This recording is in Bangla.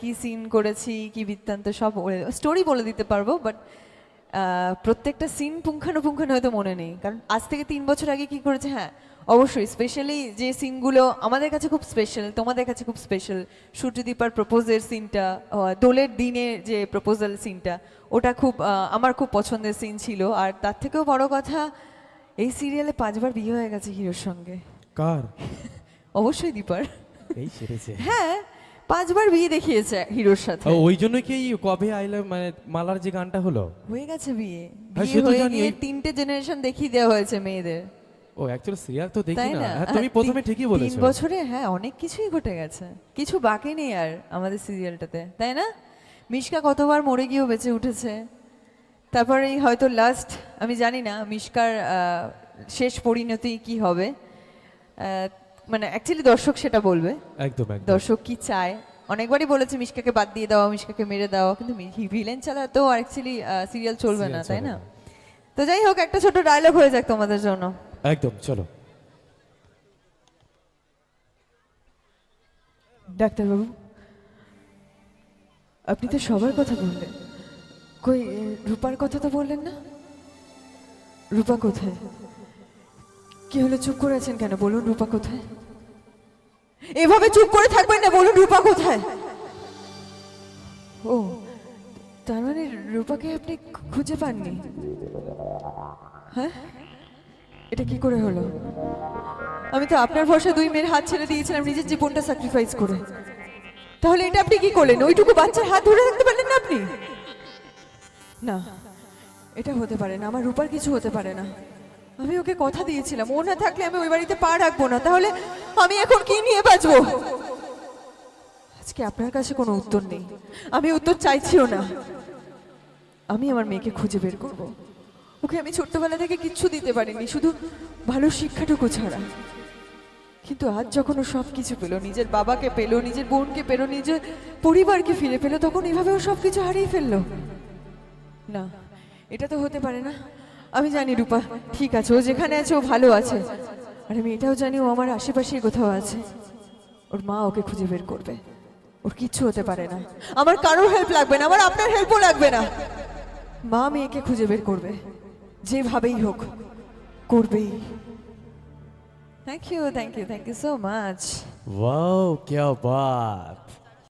কি সিন করেছি কি বৃত্তান্ত সব স্টোরি বলে দিতে পারব বাট প্রত্যেকটা সিন পুঙ্খানুপুঙ্খানু হয়তো মনে নেই। কারণ আজ থেকে তিন বছর আগে কি করেছে? হ্যাঁ অবশ্যই স্পেশালি যে সিনগুলো আমাদের কাছে খুব স্পেশাল তোমাদের কাছে খুব স্পেশাল সূর্যদীপার প্রপোজের সিনটা দোলের দিনের যে প্রপোজাল সিনটা ওটা খুব আমার খুব পছন্দের সিন ছিল। আর তার থেকেও বড় কথা এই সিরিয়ালে পাঁচবার বিয়ে হয়ে গেছে হিরোর সঙ্গে। কার? অবশ্যই দীপার। এই হ্যাঁ পাঁচবার বিয়ে দেখিয়েছে হিরোর সাথে। ও, ওই জন্য কি এই কবে আইলে মানে মালার যে গানটা হলো? হয়ে গেছে বিয়ে। হ্যাঁ, বিয়ে তো হয়ে জানি, গিয়ে তিনটে জেনারেশন দেখিয়ে দেওয়া হয়েছে মেয়েদের। ও অ্যাকচুয়ালি সিরিয়াল তো দেখি তাই না। না? হ্যাঁ, আর তুমি প্রথমে তিন- ঠিকই তিন বছরে হ্যাঁ অনেক কিছুই ঘটে গেছে। কিছু বাকি নেই আর আমাদের সিরিয়ালটাতে তাই না? মিশকা কতবার মরে গিয়েও বেঁচে উঠেছে। তারপরে এই হয়তো লাস্ট আমি জানি না মিশকার আহ, শেষ পরিণতি কি হবে। আহ, মানে অ্যাকচুয়ালি দর্শক সেটা বলবে। একদম একদম। দর্শক কি চায়? অনেকবারই বলেছে মিশকাকে বাদ দিয়ে দাও মিশকাকে মেরে দাও। কিন্তু ভিলেন ছাড়া তো অ্যাকচুয়ালি সিরিয়াল চলবে না তাই না? না। তো যাই হোক একটা ছোট ডায়লগ হয়ে যাক তোমাদের জন্য। একদম চলো। ডাক্তারবাবু আপনি তো সবার কথা বললেন। কই রূপার কথা তো বললেন না? রূপা কোথায়? কি হলো? চুপ করে আছেন কেন? বলুন, রূপা কোথায়? এভাবে চুপ করে থাকবেন না, বলুন, রূপা কোথায়? ও, তার মানে রূপাকে আপনি খুঁজে পাননি? হ্যাঁ? এটা কি করে হলো? আমি তো আপনার ভরসা দুই মেয়ের হাত ছেড়ে দিয়েছিলাম, নিজের জীবনটা স্যাক্রিফাইস করে। তাহলে এটা আপনি কি করলেন? ওইটুকু বাচ্চার হাত ধরে রাখতে পারলেন না আপনি? না, এটা হতে পারে না, আমার রূপার কিছু হতে পারে না। আমি ওকে কথা দিয়েছিলাম। ও না থাকলে আমি ওই বাড়িতে পা রাখব না। তাহলে আমি এখন কি নিয়ে বাঁচবো? আজকে আপনার কাছে কোনো উত্তর নেই। আমি উত্তর চাইছিও না। আমি আমার মেয়েকে খুঁজে বের করব। ওকে আমি ছোট্টবেলা থেকে কিচ্ছু দিতে পারিনি, শুধু ভালো শিক্ষাটুকু ছাড়া। কিন্তু আজ যখন ও সব কিছু পেল, নিজের বাবাকে পেল, নিজের বোনকে পেল, নিজের পরিবারকে ফিরে পেল, তখন এভাবে ও সব কিছু হারিয়ে ফেলল। না, এটা তো হতে পারে না। আমি জানি রূপা, ঠিক আছে, ও যেখানে আছে ও ভালো আছে। আর আমি এটাও জানি ও আমার আশেপাশেই কোথাও আছে। ওর মা ওকে খুঁজে বের করবে। ওর কিচ্ছু হতে পারে না। আমার কারোর হেল্প লাগবে না, আমার আপনার হেল্পও লাগবে না। মা মেয়েকে খুঁজে বের করবে, যেভাবেই হোক, করবেই। Thank you thank you thank you so much wow K Baat